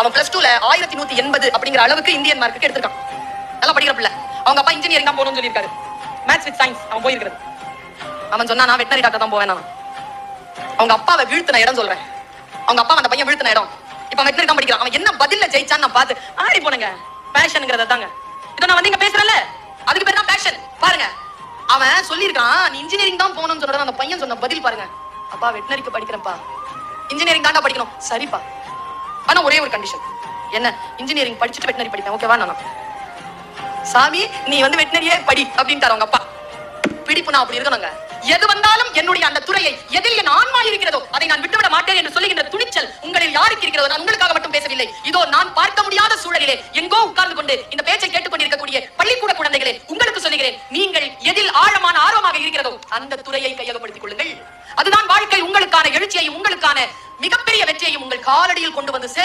அவன் பிளஸ் டூல ஆயிரத்தி நூத்தி எண்பது அப்படிங்கிற அளவுக்கு இந்தியன் மார்க்கு எடுத்திருக்கான். நல்லா படிக்கிற பிள்ளை. அவங்க அப்பா இன்ஜினியரிங் தான் போகணும்னு சொல்லியிருக்காரு. மேத்ஸ் வித் சயின்ஸ் அவன் போயிருக்கிறது. அவன் சொன்னா நான் வெட்டினரி டாக்டர் தான் போவேன் நான். அவங்க அப்பாவை வீழ்த்தின இடம் சொல்றேன். அவங்க அப்பா அந்த பையன் வீழ்த்தின இடம். இப்ப வெட்டினரி தான் படிக்கிறான். அவன் என்ன பதில ஜெயிச்சான்னு நான் பார்த்து ஆடி போனங்க. பேஷனுங்கிறத தாங்க. இதை நான் வந்து இங்க பேசுறேன்ல. அதுக்கு பேர் தான் பேஷன் பாருங்க. அவன் சொல்லியிருக்கான் நீ இன்ஜினியரிங் தான் போகணும்னு சொல்றத அந்த பையன் சொன்ன பதில் பாருங்க. அப்பா வெட்டினரிக்கு படிக்கிறேன்ப்பா. இன்ஜினியரிங் தாண்டா படிக்கணும். சரிப்பா. ஆனா ஒரே ஒரு கண்டிஷன் என்ன? இன்ஜினியரிங் படிச்சுட்டு வெட்டினரி படிப்பேன். ஓகேவா நான். சாமி நீ வந்து வெட்டினரியே படி அப்படின்னு தரவங்க அப்பா. பிடிப்பு நான் அப்படி இருக்கணுங்க. எது வந்தாலும் என்னுடைய அந்த துறையை எதில் என் ஆன்மா இருக்கிறதோ அதை நான் விட்டுவிட மாட்டேன் என்று சொல்லுகின்ற துணிச்சல் உங்களில் யாருக்கு இருக்கிறதோ நான் உங்களுக்காக மட்டும் பேசவில்லை. இதோ நான் பார்க்க முடியாத சூழலிலே எங்கோ உட்கார்ந்து கொண்டு இந்த பேச்சை கேட்டுக் கொண்டிருக்கக்கூடிய பள்ளிக்கூட குழந்தைகளே உங்களுக்கு சொல்லுகிறேன் நீங்கள் எதில் ஆழமான ஆர்வமாக இருக்கிறதோ அந்த துறையை கையகப்படுத்திக் கொள்ளுங்கள். அதுதான் வாழ்க்கை உங்களுக்கான எழுச்சியையும் உங்களுக்கான மிகப்பெரிய வெற்றியையும் உங்கள் காலடியில் கொண்டு வந்து சேர்